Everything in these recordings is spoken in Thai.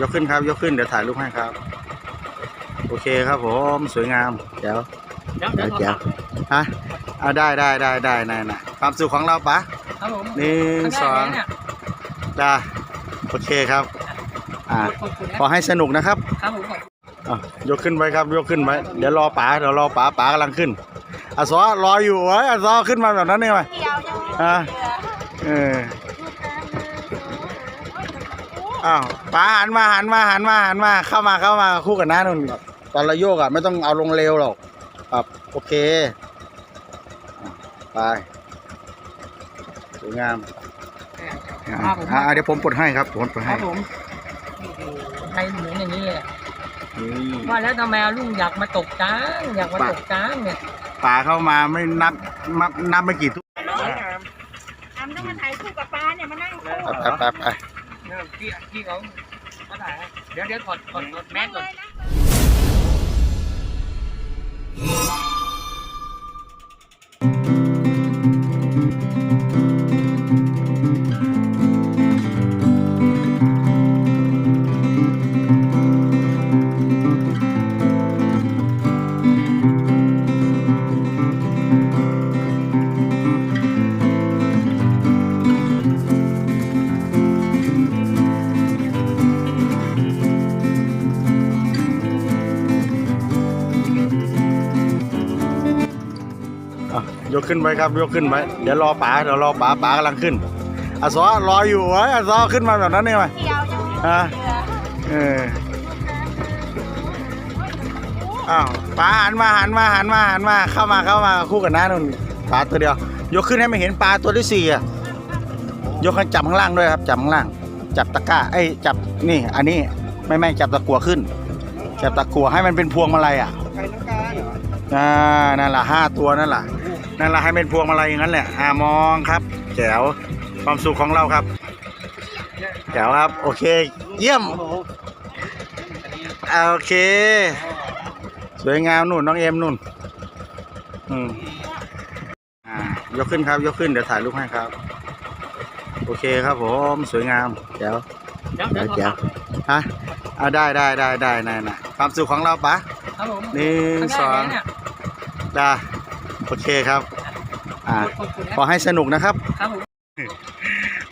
ยกขึ้นครับ ยกขึ้นเดี๋ยวถ่ายรูปให้ครับ โอเคครับผมสวยงามเดี๋ยวเดี๋ยวเดี๋เดี๋ยยววเดี๋ยวฮะเอาได้ได้ได้ได้ได้นะความสุขของเราปะครับผมหนึ่งสองครั้แรกเลยเนี่ยได้โอเคครับ อ่าขอบคุณนะขอให้สนุกนะครับครับผมขอบอะยกขึ้นไว้ครับ ยกขึ้นไว้เดี๋ยวรอป๋าเดี๋ยวรอป๋าป๋ากำลังขึ้นอาซอรออยู่ไว้อาซอขึ้นมาแบบนั้นนี่ไหมเดียวยังไม่อะเออ อ้าวป๋าหันมาหันมาหันมาหันมาเข้ามาเข้ามาคู่กับน้านุ่นตอนเราโยกอะไม่ต้องเอาลงเร็วหรอกครับโอเคอะไปสวยงามอะครับผมอะเดี๋ยวผมปลดให้ครับผมปลดคให้รับผมโอ้โหใครเหมือนอย่างนี้เลยนี่ ว่าแล้วทำไมเอาลุงอยากมาตกจ้างอยากมาตกจ้างเนี่ยป๋าเข้ามาไม่นับนับนับไม่กี่ทุกทำต้องมาถ่ายคู่กับป้าเนี่ยมานั่งคู่ ไปไปไป เนี่ยพี่พี่เขาเขาถ่ายให้เดี๋ยวเดี๋ยวถอดถอดถอดแมสก่อน ขึ้นไว้ครับยกขึ้นไว้เดี๋ยวรอป๋าเดี๋ยวรอป๋าป๋ากำลังขึ้นอาซอรออยู่ไว้อาซอขึ้นมาแบบนั้นนี่ไหมเดียวยังไม่อะเอออ้าวป๋าหันมาหันมาหันมาหันมาเข้ามาเข้ามาคู่กับน้านุ่นปลาตัวเดียว ยกขึ้นให้ไม่เห็นปลาตัวที่สี่อะยกให้จับข้างล่างด้วยครับจับข้างล่าง จับตะกร้าเอ้ยจับนี่ อันนี้ไม่ไม่จับตะกัวขึ้น จับตะกัวให้มันเป็นพวงมาลัยอะใครต้องการเหรออ่านั่นแหละห้าตัวนั่นแหละ นั่นแหละให้เป็นพวงมาลัยอย่างนั้นแหละอ่ามองครับแจ๋วความสุขของเราครับแจ๋วครับ โอเค เยี่ยมอ่าโอเค สวยงามนุ่นน้องเอ็มนุ่น อืมอ่ายกขึ้นครับ ยกขึ้นเดี๋ยวถ่ายรูปให้ครับ โอเคครับผมสวยงามแจ๋วเดี๋ยวเดี๋ยวแจ๋วฮะเอาได้ได้ได้ได้ได้นะความสุขของเราปะครับผมหนึ่งครั้งแรสกองเลยเนี่ยได้ โอเคครับ อ่าขอบคุณนะขอให้สนุกนะครับ ครับผม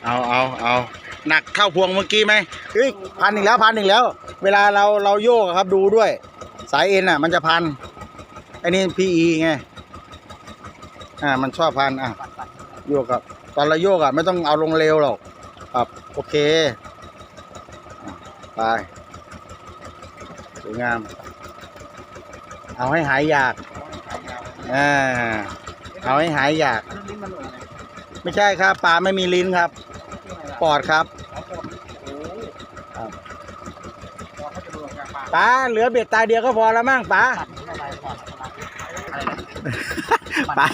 เอาเอาเอาหนักเท่าพวงเมื่อกี้ไหมเฮ้ยพันอีกแล้วพันอีกแล้ว เวลาเราเราโยกอะครับดูด้วย สายเอ็นอะ มันจะพันไอ้นี่พีอีไงอ่ามันชอบพันอะโยกครับ ตอนเราโยกอะไม่ต้องเอาลงเร็วหรอกครับโอเคอะไปสวยงาม เอาให้หายอยาก อ่าเอาให้หายอยาก ไม่ใช่ครับ ปลาไม่มีลิ้นครับ ปอดครับปลาเหลือเบ็ดตายเดียวก็พอแล้วมั้งปลาปลา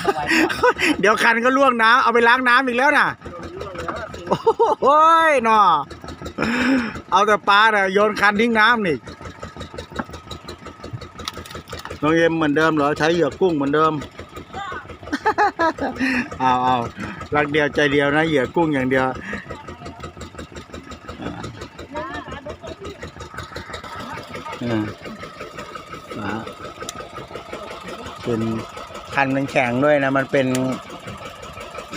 เดี๋ยวคันก็ล่วงน้ำเอาไปล้างน้ำอีกแล้วน่ะ โอ้ยหนอเอาแต่ปลาเนี่ยโยนคันทิ้งน้ำนี่ น้องเอ็มเหมือนเดิมเหรอใช้เหยื่อกุ้งเหมือนเดิมเอาเอารักเดียวใจเดียวนะเหยื่อกุ้งอย่างเดียวอ่าอ่าเป็นคันมันแข็งด้วยนะ มันเป็น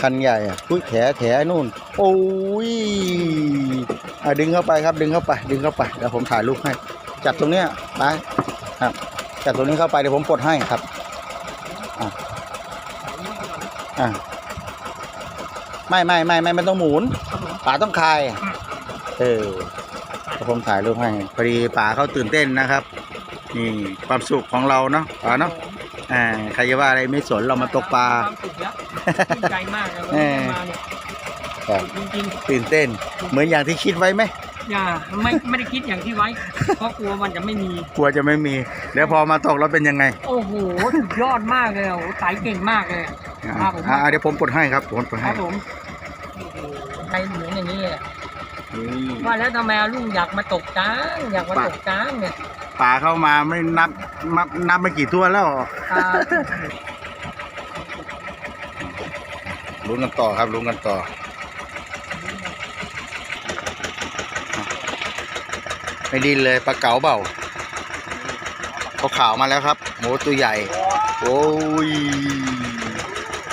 คันใหญ่อะอุ้ยแถแถนู่น โอ้ยอะดึงเข้าไปครับ ดึงเข้าไป ดึงเข้าไป เดี๋ยวผมถ่ายรูปให้ จับตรงเนี้ยไปครับ จับตรงนี้เข้าไปเดี๋ยวผมปลดให้ครับอะอะไม่ไม่ไม่ไม่ไม่ต้องหมุนป๋าต้องคลายเออเดี๋ยวผมถ่ายรูปให้พอดีป๋าเขาตื่นเต้นนะครับ นี่ความสุขของเราเนาะป๋าเนาะอ่าใครจะว่าอะไรไม่สนเรามาตกปลาความสุขแล้วภูมิใจมากเลยวันเอนี้อมาเนี่ยครับจริงตื่นเต้น เหมือนอย่างที่คิดไว้ไหมๆ อย่าไม่ไม่ได้คิดอย่างที่ไว้ เพราะกลัวมันจะไม่มี กลัวจะไม่มีเดี๋ยวพอมาตกแล้วเป็นยังไงโอ้โหสุดยอดมากเลยโอ้โหสายเก่งมากเลยอ่าครับผมอ่าเดี๋ยวผมปลดให้ครับผมปลดคให้รับผมโอ้โหใครเหมือนอย่างนี้เลยนี่ว่าแล้วทำไมเอาลุงอยากมาตกจ้างอยากมาตกจ้างเนี่ยป๋าเข้ามาไม่นับนับนับไม่กี่ตัวแล้วอ่า ลุ้นกันต่อครับลุ้นกันต่อ ไม่ดินเลยปลาเก๋าเปล่าเขาขาวมาแล้วครับโหตัวใหญ่ โอ้ย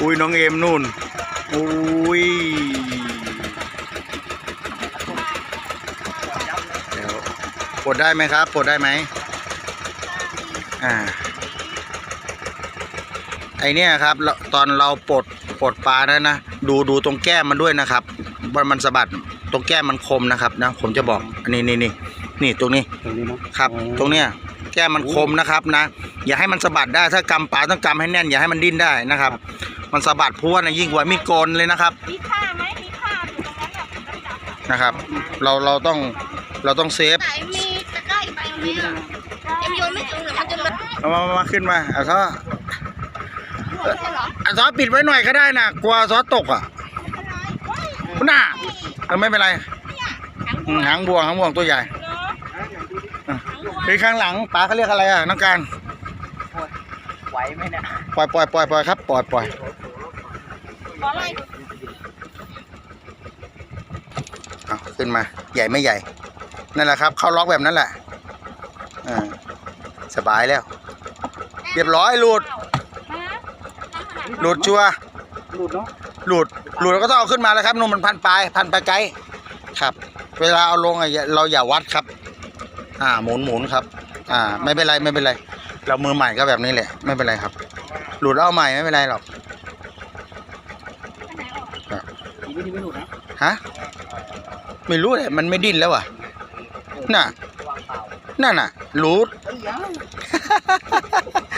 อุ้ยน้องเอ็มนู่นอุ้ยเดี๋ยวปลดได้ไหมครับปลดได้ไหมอ่าไอเนี้ยครับตอนเราปลดปลดปลาแล้วนะดูดูตรงแก้มมันด้วยนะครับว่ามันสะบัดตรงแก้มมันคมนะครับนะผมจะบอกอันนี้นี่นี่ นี่ตรงนี้ตรงนี้เนาะครับตรงเนี้ยแก้มมันคมนะครับนะ อย่าให้มันสะบัดได้ถ้ากำปลาต้องกำให้แน่นอย่าให้มันดิ้นได้นะครับ มันสะบัดพรวดนะยิ่งกว่ามีดโกนเลยนะครับมีค่าไหมมีค่าอยู่ตรงนั้นแบบดำๆนะครับ เราเราต้องเราต้องเซฟไหนมีตะกร้าอีกใบไหมอะเอ็มโยนไม่ถึงหรือมันจะเลอะเอามามามาขึ้นมาเอาซอใช่เหรอเอาซอปิดไว้หน่อยก็ได้นะกลัวซอตกอะน่าเออไม่เป็นไรอืมหางบวงหางบวงตัวใหญ่ คือข้างหลังป๋าเขาเรียกอะไรอะน้องการไหวไหมเนี่ยปล่อยปล่อยปล่อยปล่อยครับปล่อยปล่อยขออะไรเอาขึ้นมา ใหญ่ไม่ใหญ่ นั่นแหละครับ เข้าล็อกแบบนั้นแหละอ่าสบายแล้ว เรียบร้อยหลุดฮะหลุดชัวร์หลุดเนาะหลุดหลุดแล้วก็ต้องเอาขึ้นมาแล้วครับนุ่มมันพันปลายพันปลายไกด์ครับ เวลาเอาลงอะอย่าเราอย่าวัดครับ อ่าหมุนหมุนครับ อ่า ไม่เป็นไรไม่เป็นไร เรามือใหม่ก็แบบนี้แหละ ไม่เป็นไรครับ หลุดเอาใหม่ไม่เป็นไรหรอกอีกวิธีไม่หลุดนะฮะไม่รู้เลยมันไม่ดิ้นแล้วอะน่ะวางเปล่านั่นน่ะรูดเอ้ยยัง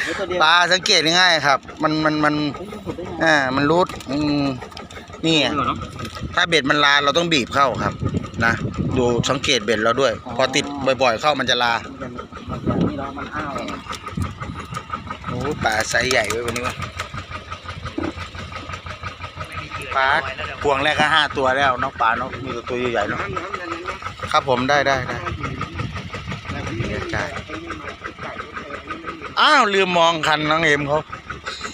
เดี๋ยวตัวเดียวปลาสังเกตง่ายๆครับ มันมันมันเฮ้ยหลุดได้ไงอ่ามันรูดอืมนี่ไงเหรอเนาะถ้าเบ็ดมันลาเราต้องบีบเข้าครับ นะ ดูสังเกตเบ็ดเราด้วย พอติดบ่อยๆ เข้ามันจะลามันจะมันจะนี่เนาะมันอ้โอ้ปลาไซส์ใหญ่เว้ยวันนี้วะปลาพวงแรกก็ห้าตัวแล้วน้องปลาเนาะมีต่ตัวใหญ่ๆเนาะครับผมได้ได้ได้ได้อ้าว ลืมมองคันน้องเอ็มเขา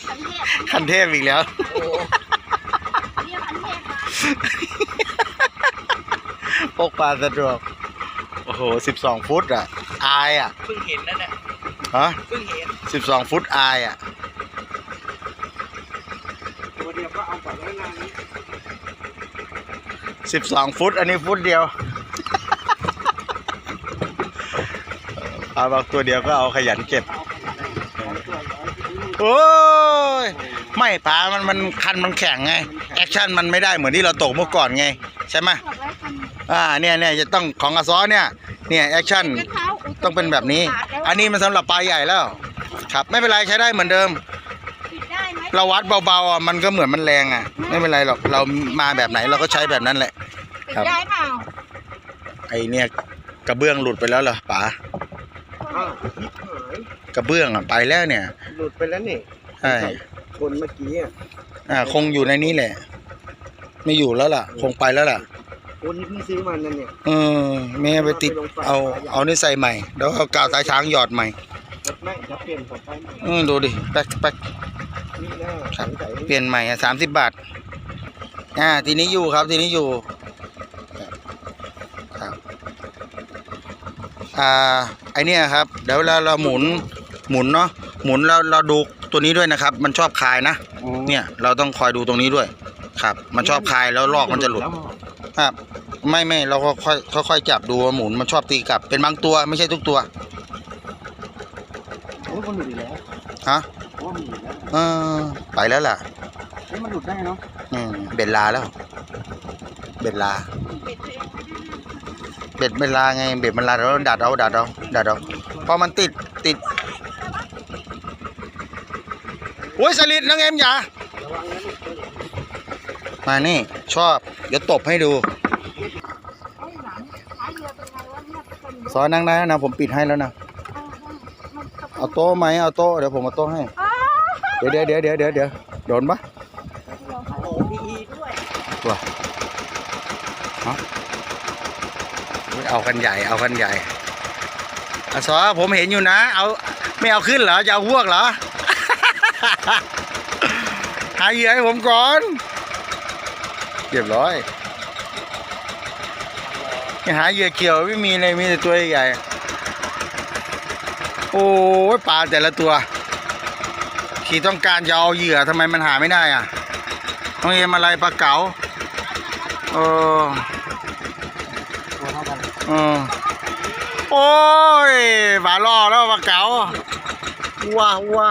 คันเทพคันเทพอีกแล้ว เรียกคันเทพมา พกปลาสะดวก โอ้โหสิบสองฟุตอะ อายอะ เพิ่งเห็นนั่นแหละฮะเพิ่งเห็นสิบสองฟุตอายอะ ตัวเดียวก็เอาไปไว้นานนี้สิบสองฟุต อันนี้ฟุตเดียวปลาบอกตัวเดียวก็เอาขยันเก็บโอ้ย ไม่ปลามันมันคันมันแข็งไงแอคชั่นมันไม่ได้เหมือนที่เราตกเมื่อก่อนไง ใช่ไหมบอกไว้คันอ่าเนี่ยเนี่ยจะต้องของอาซอเนี่ยเนี่ยแอคชั่นกระเท้ายต้องเป็นแบบนี้ อันนี้มันสำหรับปลาใหญ่แล้วครับ ไม่เป็นไรใช้ได้เหมือนเดิมปิดได้ไหมเราวัดเบาๆอะมันก็เหมือนมันแรงอะ ไม่เป็นไรหรอกเรามาแบบไหนเราก็ใช้แบบนั้นแหละปิดครับได้เปล่าไอเนี่ยกระเบื้องหลุดไปแล้วเหรอป๋าอ้าวยิบหายกระเบื้องอะไปแล้วเนี่ย หลุดไปแล้วนี่ใช่ คนเมื่อกี้อะอ่า คงอยู่ในนี้แหละ ไม่อยู่แล้วล่ะ คงไปแล้วล่ะคนที่เพิ่งซื้อมันนั่นเนี่ย เออแม่ไปติดเอาเอานี่ใส่ใหม่แล้วเอากาวสายช้างหยอดใหม่ไม่จะเปลี่ยนผมไปใหม่เออดูดิแป๊กแป๊กนี่แน่ครับสงสัยเปลี่ยนใหม่อะสามสิบบาท อ่า ทีนี้อยู่ครับ ทีนี้อยู่ครับอ่าไอเนี่ยครับ เดี๋ยวเวลาเราหมุนหมุนเนาะ หมุนแล้วเราดูตัวนี้ด้วยนะครับ มันชอบคายนะ เนี่ยเราต้องคอยดูตรงนี้ด้วย ครับ มันชอบคายแล้วลอกมันจะหลุด ครับ ไม่ไม่เราก็ค่อยค่อยค่อยจับดูว่าหมุนมันชอบตีกลับ เป็นบางตัวไม่ใช่ทุกตัวโอ้ยมันหลุดอีกแล้วฮะโอ้ยมันหลุดแล้วเออไปแล้วล่ะเฮ้ยมันหลุดได้เนาะอืมเบ็ดลาแล้ว เบ็ดลาปิดตัวเองไม่ได้เบ็ดเวลาไง เบ็ดมันลาเราดัดเอาดัดเอาดัดเอาพอมันติดติด โอ้ยสลิดน้องเอ็มอย่ามานี่ ชอบ เดี๋ยวตบให้ดูไอ้หลังท้ายเรือเป็นไงวะเนี่ยเป็นซอนั่งได้แล้วนะ ผมปิดให้แล้วนะ เอาโต๊ะไหมเอาโต๊ะเดี๋ยวผมเอาโต๊ะให้ เดี๋ยวเดี๋ยวเดี๋ยวเดี๋ยวเดี๋ยวเดี๋ยวโดนปะตัวเอากันใหญ่ เอากันใหญ่อะซอผมเห็นอยู่นะ เอาไม่เอาขึ้นเหรอ จะเอาพวกเหรอ หาเหยื่อให้ผมก่อน เรียบร้อยหาเหยื่อเขียวไม่มีเลยมีแต่ตัวใหญ่ โอ้ยปลาแต่ละตัวที่ต้องการจะเอาเหยื่อทำไมมันหาไม่ได้อะน้องเอ็มอะไรปลาเก๋าเออเท่ากันเออโอ้ยปลาล่อแล้วปลาเก๋าว้าว้า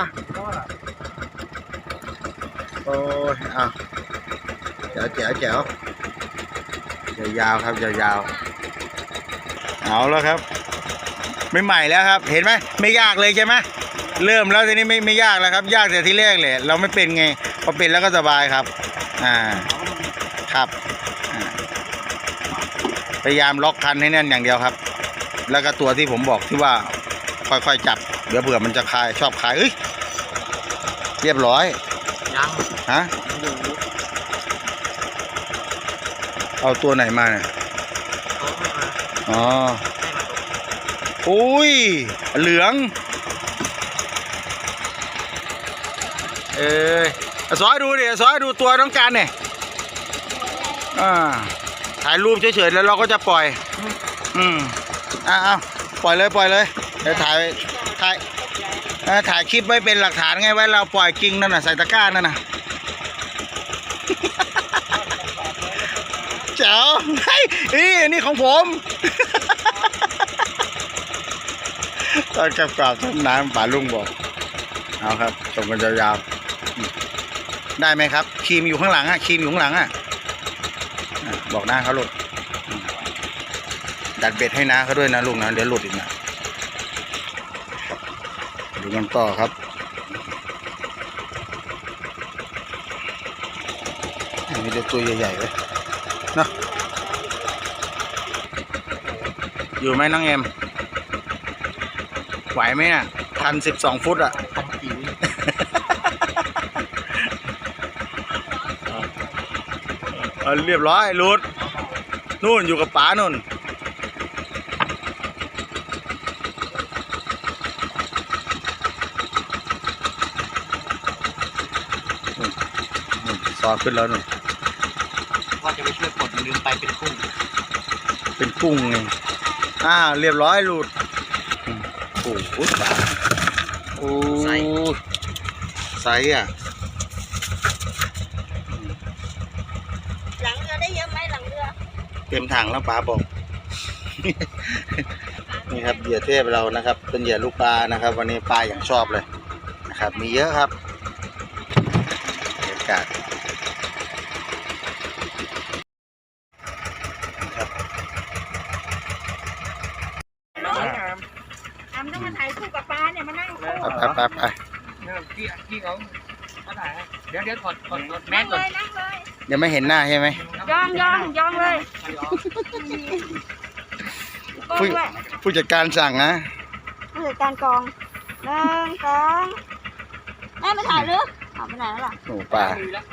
โอ้ยอะแจ๋วแจ๋วแจ๋วยาวๆครับยาวๆเอาแล้วครับ ไม่ใหม่แล้วครับ เห็นไหมไม่ยากเลยใช่ไหมเริ่มแล้วทีนี้ไม่ไม่ยากแล้วครับ ยากแต่ที่แรกเลยเราไม่เป็นไงพอเป็นแล้วก็สบายครับ อ่าครับพยายามล็อกคันให้แน่นอย่างเดียวครับ แล้วก็ตัวที่ผมบอกที่ว่าค่อยๆจับ เดี๋ยวเผื่อมันจะคลายชอบคลายเอ้ยเรียบร้อย ยังฮะยังอยู่เอาตัวไหนมาเนี่ยเขาไม่มาอ๋อให้มาตกอุ้ยเหลือง เอ้ยเอาซอยดูดิซอยดูตัวต้องการเนี่ยอ่าถ่ายรูปเฉยๆแล้วเราก็จะปล่อย อืมอะเอาปล่อยเลยปล่อยเลยเดี๋ยวถ่าย ถ่ายคลิปไว้เป็นหลักฐานไงไว้เราปล่อยกิ่งนั่นน่ะใส่ตะกร้านั่นน่ะเจ๋วเฮ้ยนี่นี่ของผมตอนกับกราบต้นน้ำป่าลุงบอกเอาครับส่งกันยาวๆได้ไหมครับครีมอยู่ข้างหลังอะครีมอยู่ข้างหลังอะบอกหน้าเขาลูกดัดเบ็ดให้น้าเขาด้วยนะลูกนะเดี๋ยวหลุดอีกนะ ดูกันต่อครับมีแต่ตัวใหญ่ๆเลยเนาะอยู่ไหมน้องเอ็มไหวไหมอะพันสิบสองฟุตอะทำจิ๋วเอาเรียบร้อยรูดนู่นอยู่กับป๋านู่นนู่นนู่น ซอขึ้นแล้วนู่นว่าจะไปช่วยปลดลืมไปเป็นกุ้งเป็นกุ้งไงอ่าเรียบร้อยรูดอืมโอ้โหป๋าโอ้ไซส์อะหลังเรือได้เยอะไหมหลังเรือ เต็มถังแล้วป๋าบอก นี่ครับเหยื่อเทพเรานะครับ เป็นเหยื่อลูกปลานะครับ วันนี้ปลาอย่างชอบเลยนะครับ มีเยอะครับบรรยากาศครับ อามต้องมาถ่ายคู่กับปลาเนี่ยมานั่งคู่ ไปไปไปไปเนี่ยที่ที่เขาเขาถ่ายให้เดี๋ยวเดี๋ยวถอดถอดถอดแมนั่สงก่เลอนยนั่งเลยยังไม่เห็นหน้าใช่ไหมยองยองยองเลยเอาเดี๋ยวกองด้วยผู้จัดการสั่งนะผู้จัดการกองหนึ่งสองแม่ไปถ่ายหรือเอาไปไหนแล้วล่ะโอ้ปลามีแล้ว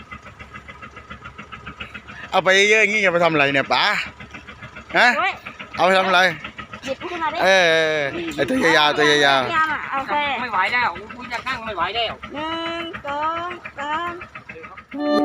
เอาไปเยอะๆอย่างนี้จะไปทำอะไรเนี่ยปลาฮะเฮ้ยเอาไปทำอะไรหยิบขึ้นมาดิเออไอตัวยาวๆตัวยาวยาวอะ โอเค ไม่ไหวแล้วกูจะนั่งไม่ไหวแล้วหนึ่งสองสามเ